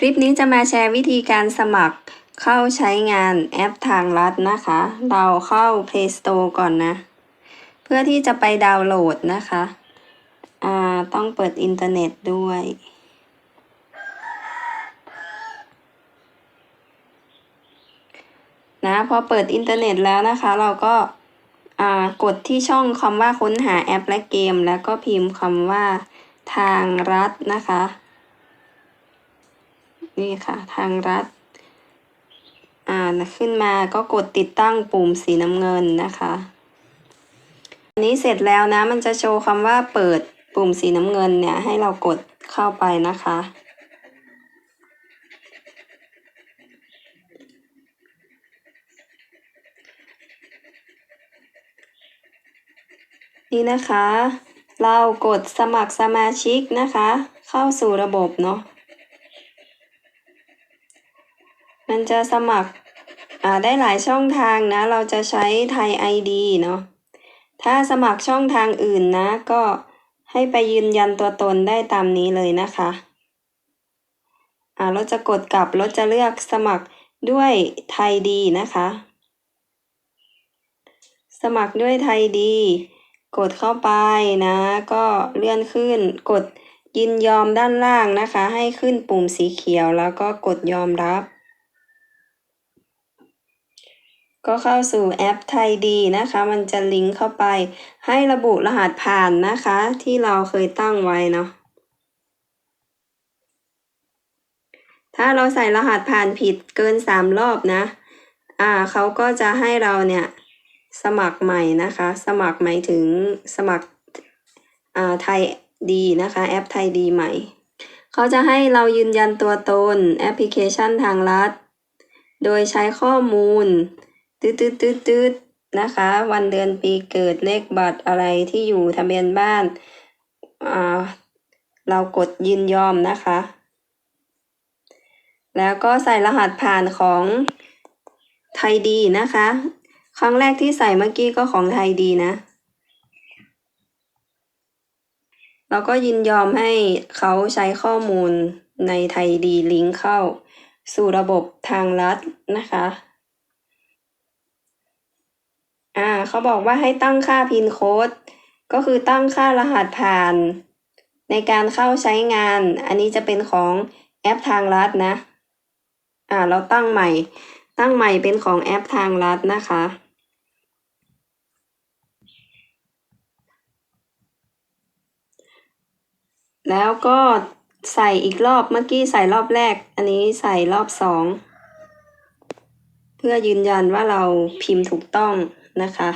คลิปนี้จะมาแชร์วิธีการสมัครเข้าใช้งานแอปทางลัดนะคะ เราเข้า Play Store ก่อนนะ เพื่อที่จะไปดาวน์โหลดนะคะอ่าต้องเปิดอินเทอร์เน็ตด้วย นะพอเปิดอินเทอร์เน็ตแล้วนะคะ เราก็อ่ากดที่ช่องคำว่าค้นหาแอปและเกม แล้วก็พิมพ์คำว่าทางรัฐนะคะ นี่ค่ะ ทางรัฐอ่าขึ้นมาก็กดติดตั้งปุ่มสีน้ำเงินนะคะอันนี้เสร็จแล้วนะ มันจะโชว์คำว่าเปิดปุ่มสีน้ำเงินเนี่ย ให้เรากดเข้าไปนะคะ นี่นะคะ เรากดสมัครสมาชิกนะคะ เข้าสู่ระบบเนาะ มันจะสมัครอ่าได้หลายช่องทางนะ เราจะใช้ไทย ID เนาะถ้าสมัครช่องทางอื่นนะ ก็ให้ไปยืนยันตัวตนได้ตามนี้เลยนะคะอ่าเราจะกดกลับเราจะเลือกสมัครด้วยไทยดีนะคะ สมัครด้วยไทยดี กดเข้าไปนะ ก็เลื่อนขึ้น กดยินยอมด้านล่างนะคะ ให้ขึ้นปุ่มสีเขียวแล้วก็กดยอมรับ ก็เข้าสู่แอปไทยดีนะคะ มันจะลิงก์เข้าไป ให้ระบุรหัสผ่านนะคะ ที่เราเคยตั้งไว้เนาะถ้าเราใส่รหัสผ่านผิดเกินสามรอบนะ อ่าเขาก็จะให้เราเนี่ย สมัครใหม่นะคะ สมัครหมายถึงสมัครอ่าไทยดีนะคะ แอปไทยดีใหม่ เขาจะให้เรายืนยันตัวตนแอปพลิเคชันทางรัฐโดยใช้ข้อมูล ตืดตืดตืดตืดนะคะ วันเดือนปีเกิดเลขบัตรอะไรที่อยู่ทะเบียนบ้านอ่าเรากดยินยอมนะคะ แล้วก็ใส่รหัสผ่านของไทยดีนะคะ ครั้งแรกที่ใส่เมื่อกี้ก็ของไทยดีนะเราก็ยินยอมให้เขาใช้ข้อมูลในไทยดีลิงก์เข้า สู่ระบบทางรัฐนะคะ อ่าเขาบอกว่าให้ตั้งค่าพินโค้ดก็คือตั้งค่ารหัสผ่าน ในการเข้าใช้งาน อันนี้จะเป็นของแอปทางรัฐนะ อ่าเราตั้งใหม่ ตั้งใหม่เป็นของแอปทางรัฐนะคะ แล้วก็ใส่อีกรอบเมื่อกี้ใส่รอบแรก อันนี้ใส่รอบสอง เพื่อยืนยันว่าเราพิมพ์ถูกต้อง นะคะ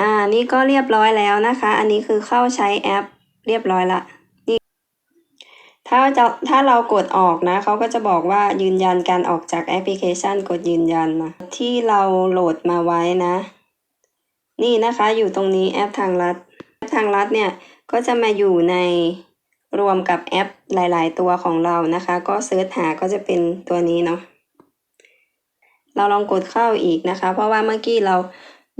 อ่า นี่ก็เรียบร้อยแล้วนะคะ อันนี้คือเข้าใช้แอปเรียบร้อยละนี่ถ้าจะถ้าเรากดออกนะ เขาก็จะบอกว่ายืนยันการออกจากแอปพลิเคชัน กดยืนยันนะที่เราโหลดมาไว้นะ นี่นะคะอยู่ตรงนี้แอปทางรัฐ แอปทางรัฐเนี่ย ก็จะมาอยู่ในรวมกับแอปหลาย ๆ ตัวของเรานะคะ ก็เซิร์ชหาก็จะเป็นตัวนี้เนาะเราลองกดเข้าอีกนะคะ เพราะว่าเมื่อกี้เรา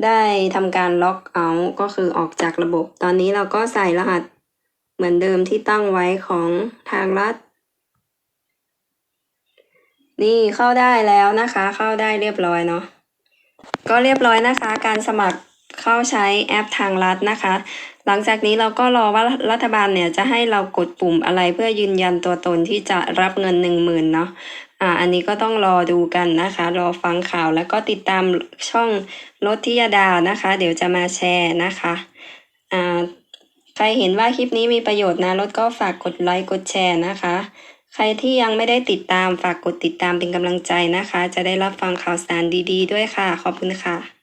ได้ทำการล็อกเอาท์ก็คือออกจากระบบ ตอนนี้เราก็ใส่รหัสเหมือนเดิมที่ตั้งไว้ของทางรัฐ นี่เข้าได้แล้วนะคะ เข้าได้เรียบร้อยเนาะก็เรียบร้อยนะคะ การสมัครเข้าใช้แอปทางรัฐนะคะ หลังจากนี้เราก็รอว่ารัฐบาลเนี่ยจะให้เรากดปุ่มอะไรเพื่อยืนยันตัวตนที่จะรับเงินหนึ่งหมื่นเนาะ อ่าอันนี้ก็ต้องรอดูกันนะคะ รอฟังข่าวแล้วก็ติดตามช่องรถทิยดานะคะ เดี๋ยวจะมาแชร์นะคะอ่าใครเห็นว่าคลิปนี้มีประโยชน์นะรถก็ฝากกดไลค์กดแชร์นะคะ ใครที่ยังไม่ได้ติดตามฝากกดติดตามเป็นกำลังใจนะคะ จะได้รับฟังข่าวสารดี ๆ ด้วยค่ะ ขอบคุณค่ะ